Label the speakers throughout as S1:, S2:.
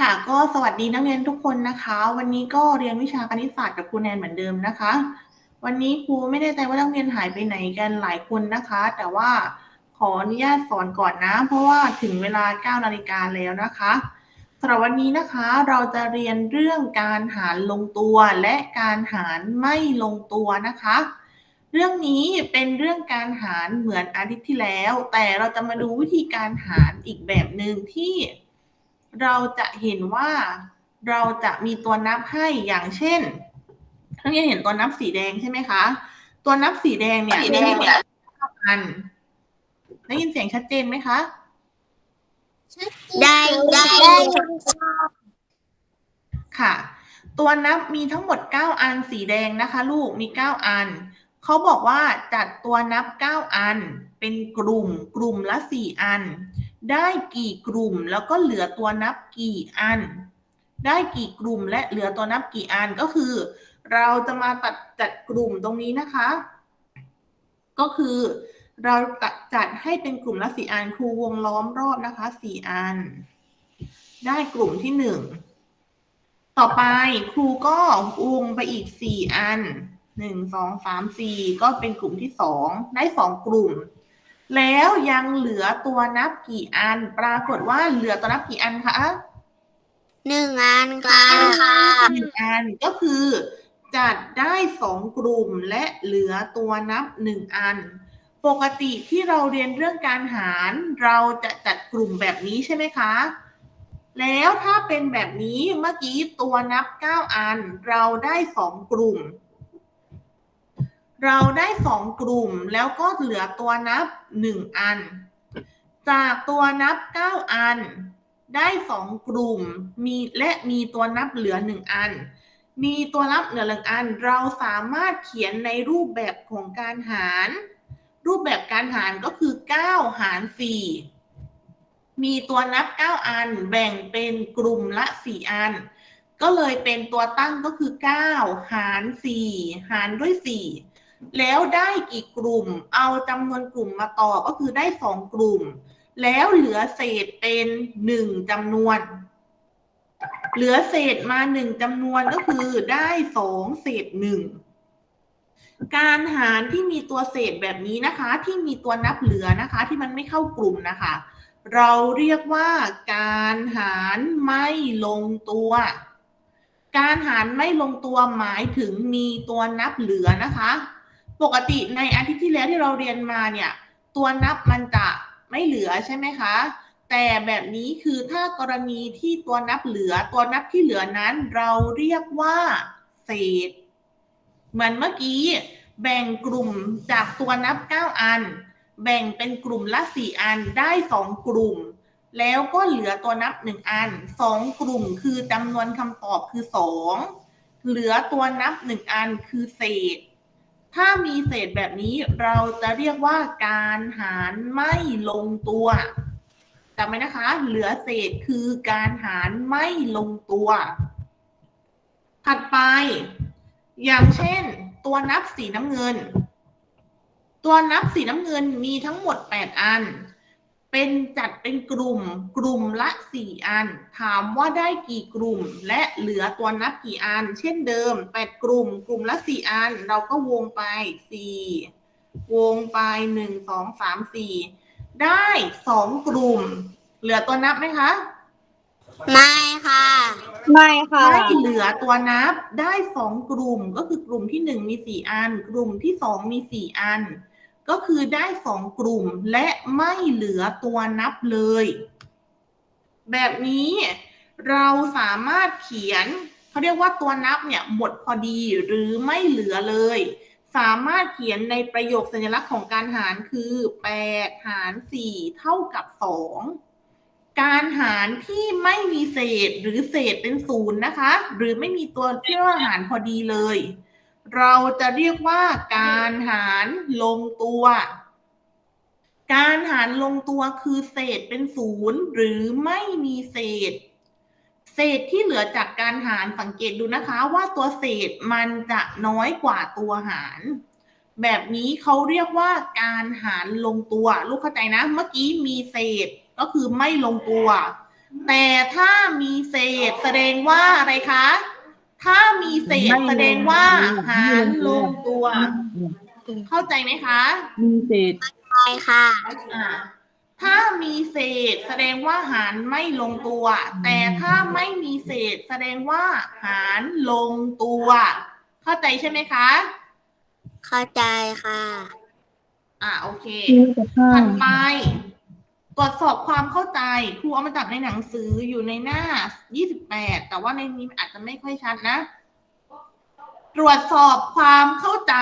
S1: ค่ะก็สวัสดีนักเรียนทุกคนนะคะ วันนี้ก็เรียนวิชาคณิตศาสตร์กับครูแนนเหมือนเดิมนะคะ วันนี้ครูไม่ได้ใจว่านักเรียนหายไปไหนกันหลายคนนะคะ แต่ว่าขออนุญาตสอนก่อนนะ เพราะว่าถึงเวลา9นาฬิกาแล้วนะคะสำหรับวันนี้นะคะเราจะเรียนเรื่องการหารลงตัวและการหารไม่ลงตัวนะคะ เรื่องนี้เป็นเรื่องการหารเหมือนอาทิตย์ที่แล้ว แต่เราจะมาดูวิธีการหารอีกแบบหนึ่งที่ เราจะเห็นว่าเราจะมีตัวนับให้อย่างเช่นนักเรียนเห็นตัวนับสีแดงใช่ไหมคะ ตัวนับสีแดงเนี่ย
S2: สีแดงเนี่ย
S1: เก้าอันได้ยินเสียงชัดเจนไหมคะ
S2: ได้ได้
S1: ค่ะ ตัวนับมีทั้งหมด 9 อันสีแดงนะคะ ลูกมี 9 อัน เขาบอกว่าจัดตัวนับ 9 อัน เป็นกลุ่มกลุ่มละ 4 อัน ได้กี่กลุ่มแล้วก็เหลือตัวนับกี่อัน ได้กี่กลุ่มและเหลือตัวนับกี่อันก็คือ เราจะมาตัดจัดกลุ่มตรงนี้นะคะ ก็คือเราตัดจัดให้เป็นกลุ่มละสี่อันครูวงล้อมรอบนะคะสี่อัน ได้กลุ่มที่หนึ่งต่อไปครูก็วงไปอีกสี่อันหนึ่งสองสามสี่ก็เป็นกลุ่มที่สองได้สองกลุ่ม แล้วยังเหลือตัวนับกี่อัน ปรากฏว่าเหลือตัวนับกี่อันคะ
S2: หนึ่งอันค่ะ
S1: หนึ่งอันก็คือ จัดได้สองกลุ่มและเหลือตัวนับหนึ่งอัน ปกติที่เราเรียนเรื่องการหารเราจะจัดกลุ่มแบบนี้ใช่ไหมคะ แล้วถ้าเป็นแบบนี้เมื่อกี้ตัวนับ 9 อัน เราได้สองกลุ่ม เราได้สองกลุ่มแล้วก็เหลือตัวนับ1อัน จากตัวนับ9อัน ได้สองกลุ่มมีและมีตัวนับเหลือ1อัน มีตัวนับเหลือหนึ่งอัน เราสามารถเขียนในรูปแบบของการหาร รูปแบบการหารก็คือ 9 หาร 4 มีตัวนับ 9 อัน แบ่งเป็นกลุ่มละ 4 อันก็เลยเป็นตัวตั้งก็คือ 9 หาร 4 หารด้วย 4 แล้วได้กี่กลุ่ม เอาจำนวนกลุ่มมาต่อก็คือได้2กลุ่ม แล้วเหลือเศษเป็น1จำนวน เหลือเศษมา1จำนวนก็คือได้2เศษ1การหารที่มีตัวเศษแบบนี้นะคะ ที่มีตัวนับเหลือนะคะ ที่มันไม่เข้ากลุ่มนะคะ เราเรียกว่าการหารไม่ลงตัว การหารไม่ลงตัวหมายถึงมีตัวนับเหลือนะคะ ปกติในอาทิตย์ที่แล้วที่เราเรียนมาเนี่ย ตัวนับมันจะไม่เหลือใช่ไหมคะ แต่แบบนี้คือถ้ากรณีที่ตัวนับเหลือ ตัวนับที่เหลือนั้น เราเรียกว่าเศษ เหมือนเมื่อกี้ แบ่งกลุ่มจากตัวนับ 9 อัน แบ่งเป็นกลุ่มละ 4 อันได้ 2 กลุ่ม แล้วก็เหลือตัวนับ 1 อัน 2 กลุ่มคือจำนวนคำตอบคือ 2 เหลือตัวนับ 1 อันคือเศษ ถ้ามีเศษแบบนี้เราจะเรียกว่าการหารไม่ลงตัวจำไว้นะคะ เหลือเศษคือการหารไม่ลงตัว ถัดไป อย่างเช่น ตัวนับสีน้ำเงิน ตัวนับสีน้ำเงินมีทั้งหมด 8 อัน เป็นจัดเป็นกลุ่มกลุ่มละ4อัน ถามว่าได้กี่กลุ่ม และเหลือตัวนับกี่อัน เช่นเดิม8กลุ่ม กลุ่มละ4อัน เราก็วงไป4วงไป1 2 3 4ได้2กลุ่ม เหลือตัวนับไหมคะ
S2: ไม่ค่ะ
S3: ไม่ค่ะ
S1: ไม่เหลือตัวนับได้สองกลุ่มก็คือกลุ่มที่หนึ่งมีสี่อัน กลุ่มที่สองมีสี่อัน ก็คือได้สองกลุ่มและไม่เหลือตัวนับเลย แบบนี้เราสามารถเขียนเขาเรียกว่าตัวนับเนี่ยหมดพอดีหรือไม่เหลือเลย สามารถเขียนในประโยคสัญลักษณ์ของการหารคือ 8 หาร 4 เท่ากับ 2 การหารที่ไม่มีเศษหรือเศษเป็นศูนย์นะคะ หรือไม่มีตัวที่ว่าหารพอดีเลย เราจะเรียกว่าการหารลงตัว การหารลงตัวคือเศษเป็นศูนย์หรือไม่มีเศษ เศษที่เหลือจากการหารสังเกตดูนะคะว่าตัวเศษมันจะน้อยกว่าตัวหารแบบนี้เขาเรียกว่าการหารลงตัว ลูกเข้าใจนะ เมื่อกี้มีเศษก็คือไม่ลงตัว แต่ถ้ามีเศษแสดงว่าอะไรคะ ถ้ามีเศษแสดงว่าหารลงตัว เข้าใจไหมคะ
S3: มีเศษ
S2: ใช่ค่ะ
S1: อ่าถ้ามีเศษแสดงว่าหารไม่ลงตัว แต่ถ้าไม่มีเศษแสดงว่าหารลงตัว เข้าใจใช่ไหมคะ
S2: เข้าใจค่ะ
S1: อ่าโอเค
S3: มีแต่ข้า
S1: ถั
S3: ว
S1: ดไป ตรวจสอบความเข้าใจครูเอามาจากในหนังสืออยู่ในหน้า 28 แต่ว่าในนี้อาจจะไม่ค่อยชัดนะ ตรวจสอบความเข้าใจ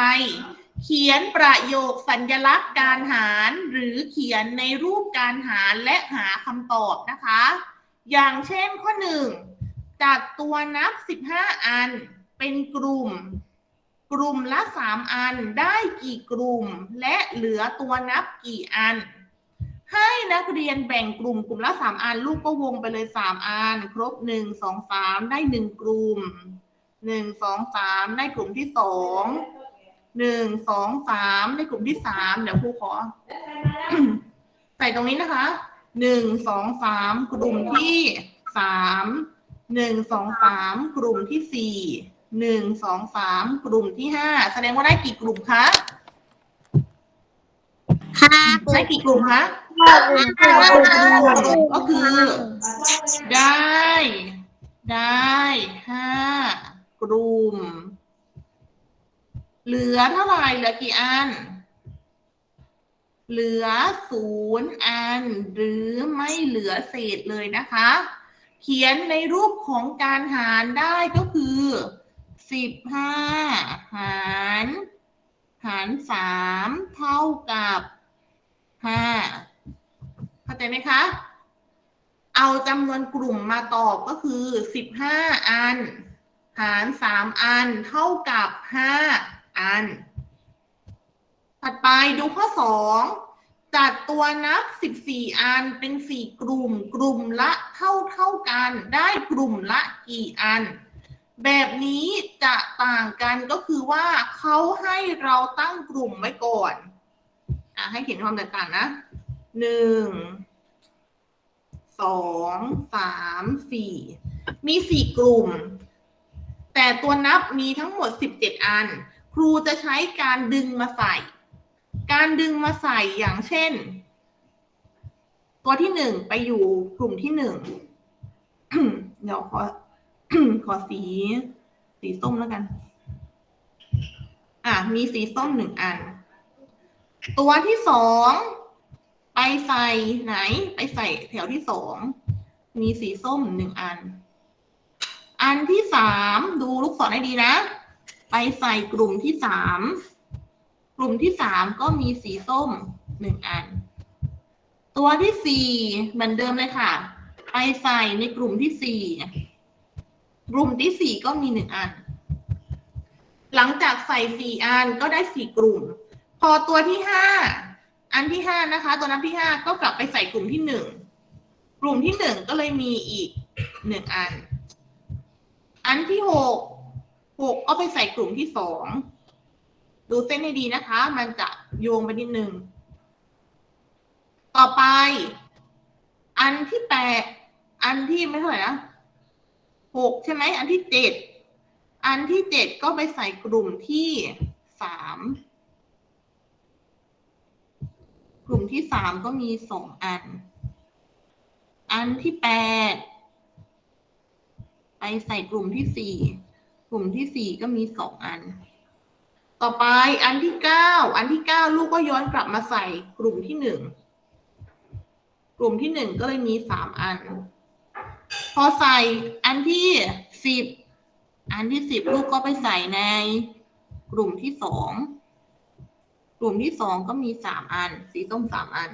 S1: เขียนประโยคสัญลักษณ์การหาร หรือเขียนในรูปการหารและหาคำตอบนะคะ อย่างเช่นข้อหนึ่งจัดตัวนับ 15 อันเป็นกลุ่ม กลุ่มละ 3 อันได้กี่กลุ่ม และเหลือตัวนับกี่อัน ให้นักเรียนแบ่งกลุ่มกลุ่มละ3อัน ลูกก็วงไปเลย3อัน ครบ1 2 3ได้1กลุ่ม1 2 3ได้กลุ่มที่2 1 2 3ได้กลุ่มที่3เดี๋ยวครูขอ ใส่ตรงนี้นะคะหนึ่งสองสามกลุ่มที่สามหนึ่งสองสามกลุ่มที่สี่หนึ่งสองสามกลุ่มที่ห้าแสดงว่าได้กี่กลุ่มคะ
S2: ห้ากลุ่
S1: ได้
S2: ม
S1: กี่กลุ่มคะ
S2: ห้า ก็
S1: คือ ได้ ได้ห้ากลุ่ม เหลือเท่าไหร่เหลือกี่อัน เหลือศูนย์อัน หรือไม่เหลือเศษเลยนะคะ เขียนในรูปของการหารได้ก็คือสิบห้าหารหารสามเท่ากับห้าาใจไหมคะ เอาจำนวนกลุ่มมาตอบก็คือสิบห้าอัน หารสามอัน เท่ากับห้าอัน ถัดไปดูข้อสองจัดตัวนับสิบสี่อันเป็นสี่กลุ่ม กลุ่มละเท่าเท่ากัน ได้กลุ่มละกี่อัน แบบนี้จะต่างกันก็คือว่าเขาให้เราตั้งกลุ่มไว้ก่อน อะให้เห็นความแตกต่างนะหนึ่ง สองสามสี่มีสี่กลุ่ม แต่ตัวนับมีทั้งหมดสิบเจ็ดอัน ครูจะใช้การดึงมาใส่ การดึงมาใส่อย่างเช่น ตัวที่หนึ่งไปอยู่กลุ่มที่หนึ่งเดี๋ยวขอขอสี สีส้มแล้วกัน อะ มีสีส้มหนึ่งอัน ตัวที่สอง ไปใส่ไหน ไปใส่แถวที่สอง มีสีส้มหนึ่งอัน อันที่สามดูลูกศรให้ดีนะ ไปใส่กลุ่มที่สาม กลุ่มที่สามก็มีสีส้มหนึ่งอัน ตัวที่สี่เหมือนเดิมเลยค่ะ ไปใส่ในกลุ่มที่สี่ กลุ่มที่สี่ก็มีหนึ่งอัน หลังจากใส่สี่อันก็ได้สี่กลุ่ม พอตัวที่ห้า อันที่ห้านะคะ ตัวนับที่ห้าก็กลับไปใส่กลุ่มที่หนึ่งกลุ่มที่หนึ่งก็เลยมีอีกหนึ่งอัน อันที่หกหกเอาไปใส่กลุ่มที่สองดูเส้นให้ดีนะคะ มันจะโยงไปนิดนึงต่อไป อันที่แปดอันที่ไม่เท่าไหร่นะหกใช่ไหมอันที่เจ็ดอันที่เจ็ดก็ไปใส่กลุ่มที่สาม กลุ่มที่สามก็มีสองอัน อันที่แปดไปใส่กลุ่มที่สี่กลุ่มที่สี่ก็มีสองอัน ต่อไปอันที่เก้าอันที่เก้าลูกก็ย้อนกลับมาใส่กลุ่มที่หนึ่งกลุ่มที่หนึ่งก็เลยมีสามอัน พอใส่อันที่สิบอันที่สิบลูกก็ไปใส่ในกลุ่มที่สอง ลุ่มที่สองก็มีสามอัน สีส้มสามอัน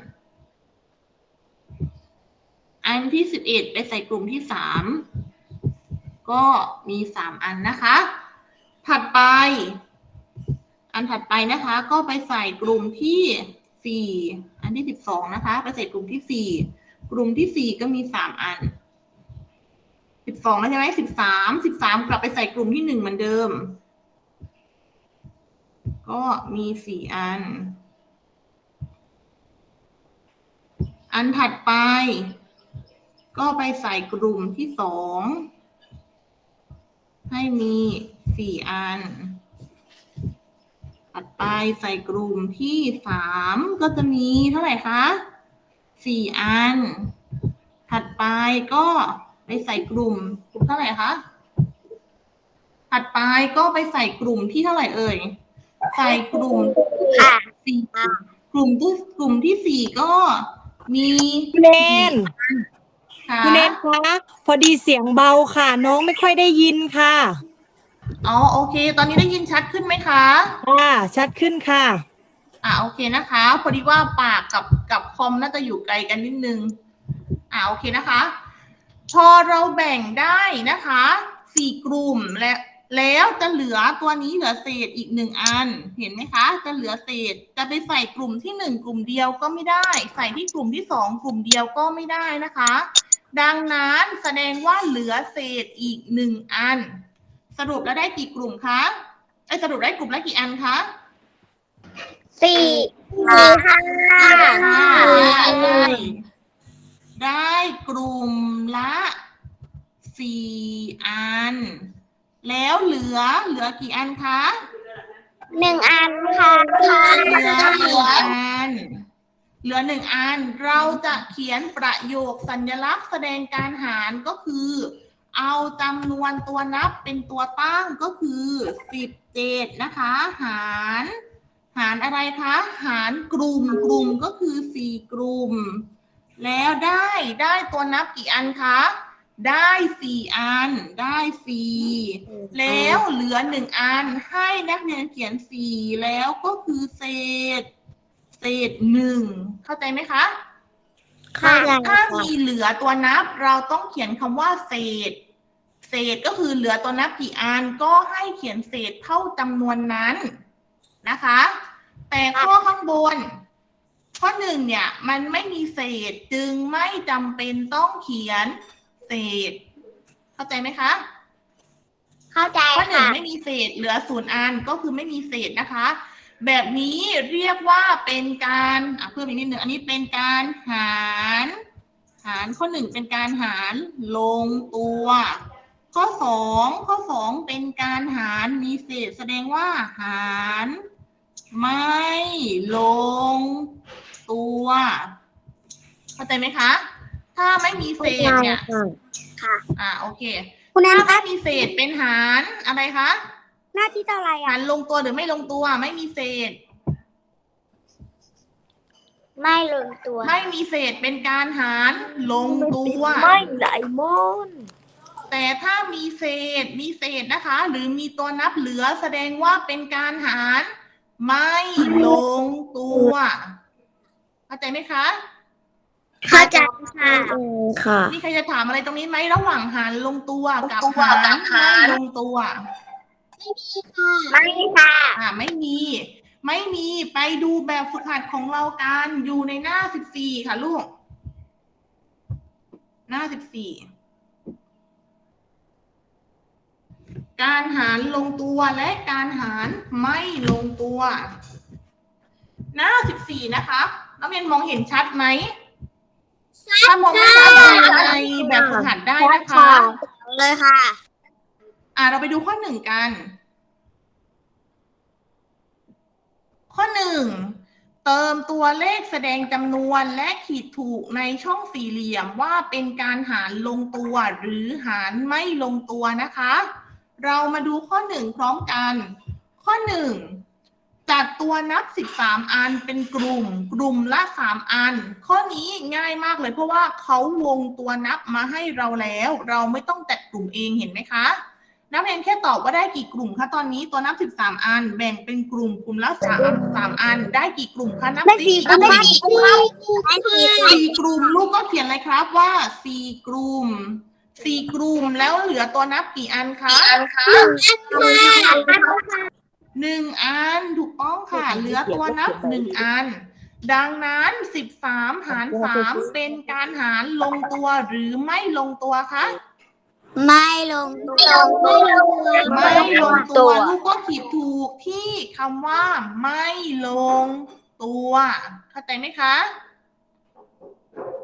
S1: อันที่สิบเอ็ดไปใส่กลุ่มที่สามก็มีสามอันนะคะ ถัดไป อันถัดไปนะคะ ก็ไปใส่กลุ่มที่สี่อันที่สิบสองนะคะ ไปใส่กลุ่มที่สี่กลุ่มที่สี่ก็มีสามอันสิบสองแล้วใช่ไหมสิบสามสิบสามกลับไปใส่กลุ่มที่หนึ่งเหมือนเดิม ก็มีสี่อัน อันถัดไป ก็ไปใส่กลุ่มที่สองให้มีสี่อัน ถัดไปใส่กลุ่มที่สามก็จะมีเท่าไหร่คะสี่อัน ถัดไปก็ไปใส่กลุ่มกลุ่มเท่าไหร่คะ ถัดไปก็ไปใส่กลุ่มที่เท่าไหร่เอ่ย ใส่กลุ่ม
S2: ค่ะ
S1: สี่กลุ่มที่กลุ่มที่สี่ก็มี
S3: คุณเนน
S1: ค่ะ
S3: คุณเนนคะพอดีเสียงเบาค่ะ น้องไม่ค่อยได้ยินค่ะ
S1: อ๋อโอเค ตอนนี้ได้ยินชัดขึ้นไหมคะ
S3: ค่ะชัดขึ้นค่ะ
S1: อ่าโอเคนะคะ พอดีว่าปากกับกับคอมน่าจะอยู่ไกลกันนิดนึงอ่าโอเคนะคะพอเราแบ่งได้นะคะสี่กลุ่มและ แล้วจะเหลือตัวนี้เหลือเศษอีกหนึ่งอัน เห็นไหมคะ จะเหลือเศษ จะไปใส่กลุ่มที่หนึ่งกลุ่มเดียวก็ไม่ได้ ใส่ที่กลุ่มที่สองกลุ่มเดียวก็ไม่ได้นะคะ ดังนั้นแสดงว่าเหลือเศษอีกหนึ่งอัน สรุปแล้วได้กี่กลุ่มคะไอยสรุปได้กลุ่มละกี่อันคะ
S2: สี่สี่ค่ะ
S1: ค่ะได้ได้กลุ่มละสี่อัน แล้วเหลือเหลือกี่อันคะ
S2: หนึ่งอันค่ะ
S1: เหลือหนึ่งอัน เหลือหนึ่งอัน เราจะเขียนประโยคสัญลักษณ์แสดงการหารก็คือ เอาจำนวนตัวนับเป็นตัวตั้งก็คือสิบเจ็ดนะคะ หาร หารอะไรคะ หารกลุ่มกลุ่มก็คือสี่กลุ่ม แล้วได้ได้ตัวนับกี่อันคะ ได้สี่อัน ได้สี่แล้วเหลือหนึ่งอันให้นักเรียนเขียนสี่แล้วก็คือเศษ เศษหนึ่งเข้าใจไหมคะ
S2: เข้าใจ
S1: ถ้า
S2: ค่ะ
S1: มีเหลือตัวนับ เราต้องเขียนคำว่าเศษ เศษก็คือเหลือตัวนับกี่อันก็ให้เขียนเศษเท่าจำนวนนั้นนะคะ แต่ข้อข้างบนข้อหนึ่งเนี่ย มันไม่มีเศษจึงไม่จำเป็นต้องเขียน เศษ เข้าใจไหมคะ
S2: เข้าใจ
S1: ข้อหนึ่ง
S2: ค่ะ
S1: ไม่มีเศษเหลือศูนย์อันก็คือไม่มีเศษนะคะ แบบนี้เรียกว่าเป็นการอะเพิ่มอีกนิดหนึ่งอันนี้เป็นการหาร หารข้อหนึ่งเป็นการหารลงตัว ข้อสองข้อสองเป็นการหารมีเศษ แสดงว่าหาร ไม่ลงตัว เข้าใจไหมคะ ถ้าไม่มีเศษเนี่ย
S2: ค่ะ
S1: อ่าโอเค
S2: คุณแนน
S1: ถ้า
S2: คะ
S1: ไม่มีเศษเป็นหารอะไรคะ
S2: หน้าที่เท่าไหร่
S1: หารลงตัวหรือไม่ลงตัวไม่มีเศษ
S2: ไม่ลงตัว
S1: ไม่มีเศษเป็นการหารลงตัว
S2: ไม่ไหลมน
S1: แต่ถ้ามีเศษมีเศษนะคะ หรือมีตัวนับเหลือแสดงว่าเป็นการหารไม่ลงตัวเข้าใจไหมคะ
S2: เข้าใจค่ะค่ะ
S1: มีใครจะถามอะไรตรงนี้ไหมระหว่างหารลงตัวกับหารไม่ลงตัว
S2: ไม่ค่ะ
S1: อ่าไม่มี ไม่มีไปดูแบบฝึกหัดของเรากันอยู่ในหน้าสิบสี่ค่ะลูก หน้าสิบสี่การหารลงตัวและการหารไม่ลงตัว หน้าสิบสี่นะคะนักเรียนมองเห็นชัดไหม ถ้ามองไม่ชัดดูในแบบฝึกหัดได้นะคะ
S2: เลยค่ะ
S1: อ่าเราไปดูข้อหนึ่งกัน ข้อหนึ่งเติมตัวเลขแสดงจำนวนและขีดถูกในช่องสี่เหลี่ยมว่าเป็นการหารลงตัวหรือหารไม่ลงตัวนะคะ เรามาดูข้อหนึ่งพร้อมกัน ข้อหนึ่ง จัดตัวนับ 13 อันเป็นกลุ่ม กลุ่มละ 3 อัน ข้อนี้ง่ายมากเลยเพราะว่าเขาวงตัวนับมาให้เราแล้ว เราไม่ต้องจัดกลุ่มเองเห็นไหมคะ นักเรียนแค่ตอบว่าได้กี่กลุ่มคะตอนนี้ตัวนับ 13 อัน แบ่งเป็นกลุ่มกลุ่มละ3 3อัน ได้กี่กลุ่มคะนับ
S2: ได้
S1: สิ
S2: สี่กลุ่ม
S1: ได้กี่กลุ่มครับ
S2: ได้สี่
S1: สี่กลุ่มลูกก็เขียนเลยครับว่าสี่กลุ่มสี่กลุ่มแล้วเหลือตัวนับกี่อันคะหนึ่งอัน ถูกต้องค่ะ เหลือตัวนับหนึ่งอัน ดังนั้นสิบสามหารสามเป็นการหารลงตัวหรือไม่ลงตัวคะ
S2: ไม่ลงตัวไม่ลงตัว
S1: ไม่ลงตัวลูกก็ขีดถูกที่คำว่า ไม่ลงตัว เข้าใจไหมคะ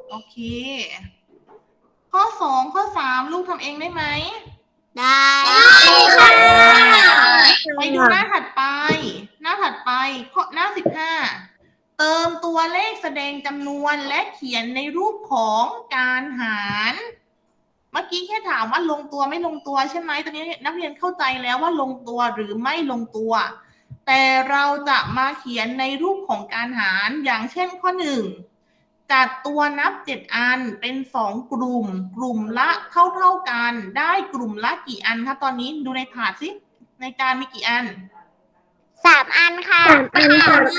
S1: โอเค ข้อข้อสองข้อสามลูกทำเองได้ไหม
S2: ได้ค่ะ
S1: ไปดูหน้าถัดไป หน้าถัดไปข้อหน้าสิบห้าเติมตัวเลขแสดงจำนวนและเขียนในรูปของการหาร เมื่อกี้แค่ถามว่าลงตัวไม่ลงตัวใช่ไหมตอนนี้นักเรียนเข้าใจแล้วว่าลงตัวหรือไม่ลงตัว แต่เราจะมาเขียนในรูปของการหารอย่างเช่นข้อหนึ่ง จัดตัวนับเจ็ดอันเป็นสองกลุ่ม กลุ่มละเท่าเท่าๆกัน ได้กลุ่มละกี่อันคะตอนนี้ดูในถาดสิในจานมีกี่อัน
S2: สามอันค่ะ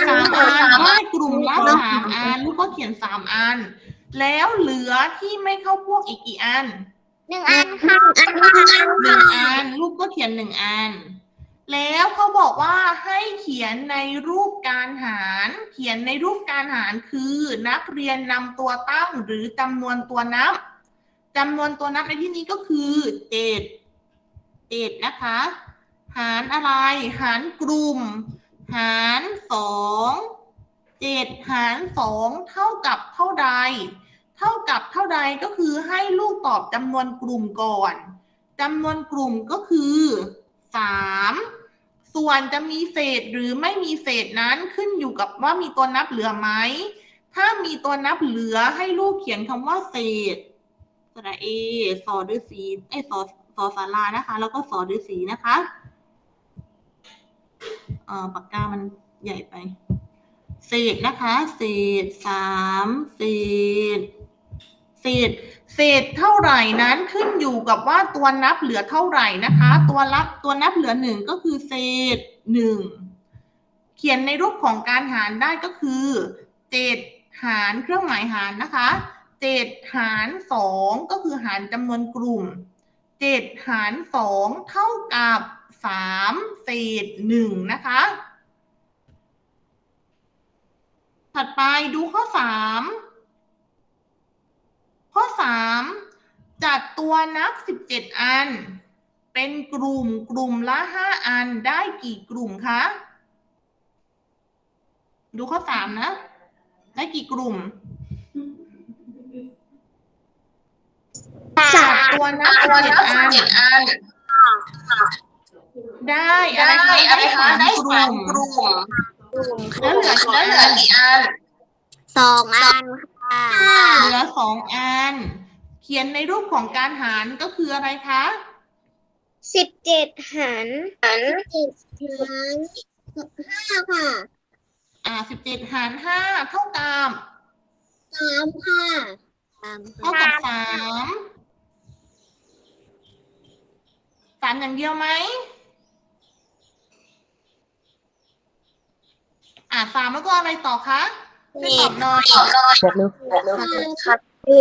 S1: สามอันได้กลุ่มละสามอันลูกก็เขียนสามอัน แล้วเหลือที่ไม่เข้าพวกอีกกี่อัน
S2: หนึ่งอันค่ะ
S1: หนึ่งอัน ลูกก็เขียนหนึ่งอัน แล้วเขาบอกว่าให้เขียนในรูปการหาร เขียนในรูปการหารคือนักเรียนนำตัวตั้งหรือจำนวนตัวนับจำนวนตัวนับในที่นี้ก็คือเจ็ดเจ็ดนะคะ หารอะไร หารกลุ่ม หารสองเจ็ดหารสองเท่ากับเท่าใด เท่ากับเท่าใดก็คือให้ลูกตอบจำนวนกลุ่มก่อนจำนวนกลุ่มก็คือสาม ส่วนจะมีเศษหรือไม่มีเศษนั้นขึ้นอยู่กับว่ามีตัวนับเหลือไหม ถ้ามีตัวนับเหลือให้ลูกเขียนคำว่าเศษสระเอสอด้วยสีไอสอสอสารานะคะ แล้วก็สอด้วยสีนะคะเออปากกามันใหญ่ไป เศษนะคะ เศษสามเศษ เศษ เศษเท่าไหร่นั้นขึ้นอยู่กับว่าตัวนับเหลือเท่าไหร่นะคะ ตัวรับตัวนับเหลือหนึ่งก็คือเศษหนึ่งเขียนในรูปของการหารได้ก็คือเจ็ดหารเครื่องหมายหารนะคะเจ็ดหารสองก็คือหารจำนวนกลุ่มเจ็ดหารสองเท่ากับสามเศษหนึ่งนะคะ ถัดไปดูข้อสาม ข้อสามจัดตัวนับสิบเจ็ดอัน เป็นกลุ่มกลุ่มละห้าอันได้กี่กลุ่มคะ ดูข้อสามนะ ได้กี่กลุ่ม
S2: สา
S1: จัด
S2: ม
S1: ตัวนับสิบเจ็ดอันได้อะไรคะได้สามกลุ่มแล้วเหลือแล้วเหลือกี่อัน
S2: สองอันค่ะ
S1: เหลือสองอัน เขียนในรูปของการหารก็คืออะไรคะ
S2: สิบเจ็ดหารสิบเจ็ดหารห้าค่ะ
S1: อ่าสิบเจ็ดหารห้าเท่ากับ
S2: สามค่ะสาม
S1: เท่ากับสามสามอย่างเดียวไหมอ่าสามแล้วก็อะไรต่อคะ ช่วยตอบหน่อย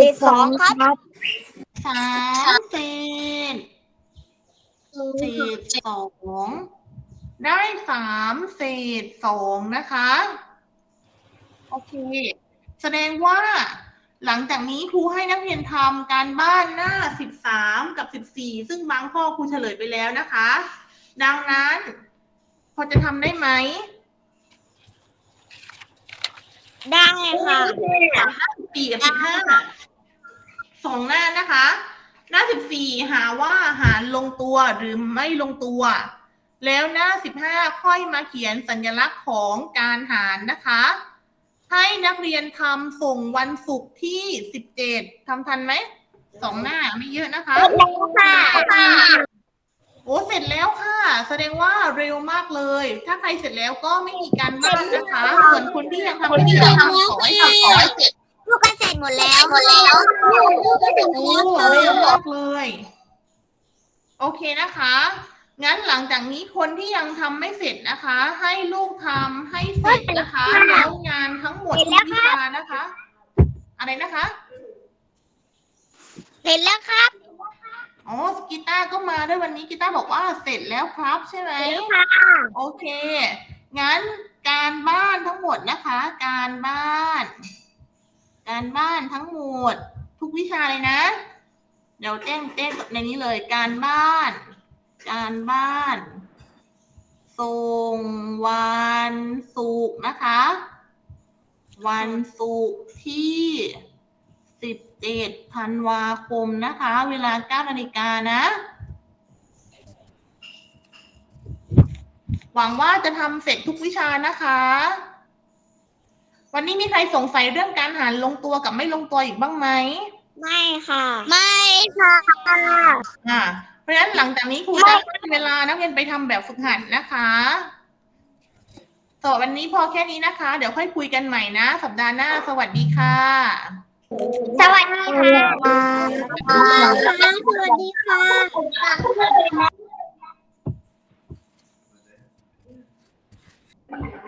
S2: สิบสองครับ
S1: สามเศษเศษสองได้สามเศษสองนะคะ โอเค แสดงว่าหลังจากนี้ครูให้นักเรียนทำการบ้านหน้าสิบสามกับสิบสี่ซึ่งบางข้อครูเฉลยไปแล้วนะคะ ดังนั้น พอจะทำได้ไหม
S2: ได้ค่ะ
S1: สี่กับสิบห้าสองหน้านะคะ หน้าสิบสี่หาว่าหารลงตัวหรือไม่ลงตัว แล้วหน้าสิบห้าค่อยมาเขียนสัญลักษณ์ของการหารนะคะ ให้นักเรียนทำส่งวันศุกร์ที่สิบเจ็ดทำทันไหมสองหน้าไม่เยอะนะคะ
S2: ค่ะ
S1: โอ้เสร็จแล้วค่ะ แสดงว่าเร็วมากเลย ถ้าใครเสร็จแล้วก็ไม่มีการบ้านนะคะ ส่วนคนที่ยังทำไม่เสร็จขอให้ทำขอให้เสร็จ
S2: ลูกก็เสร็จหมดแล้วหมดแล้วลูกก็เสร็จหมดแล้ว
S1: เร็วมากเลย โอเคนะคะ งั้นหลังจากนี้คนที่ยังทำไม่เสร็จนะคะ ให้ลูกทำให้เสร็จนะคะแล้วงานทั้งหมดทุกวิานะคะ อะไรนะคะ
S2: เสร็จแล้วครับ
S1: อ๋อกีตาร์ก็มาด้วยวันนี้กีตาร์บอกว่าเสร็จแล้วครับใช่ไหม
S2: ค่ะ
S1: โอเค งั้นการบ้านทั้งหมดนะคะ การบ้าน การบ้านทั้งหมด ทุกวิชาเลยนะ เดี๋ยวแจ้งแจ้งในนี้เลย การบ้าน การบ้านส่งวันศุกร์นะคะ วันศุกร์ที่สิบ 17ธันวาคมนะคะ เวลา9นาฬิกานะ หวังว่าจะทำเสร็จทุกวิชานะคะ วันนี้มีใครสงสัยเรื่องการหารลงตัวกับไม่ลงตัวอีกบ้างไหม
S2: ไม่ค่ะ ไม่ค่ะ
S1: อ่าเพราะฉะนั้นหลังจากนี้ครูจะให้เวลานักเรียนไปทำแบบฝึกหัดนะคะสำหรับวันนี้พอแค่นี้นะคะ เดี๋ยวค่อยคุยกันใหม่นะ สัปดาห์หน้า สวัสดีค่ะ
S2: สวัสดีค่ะค่ะสวัสดีค่ะ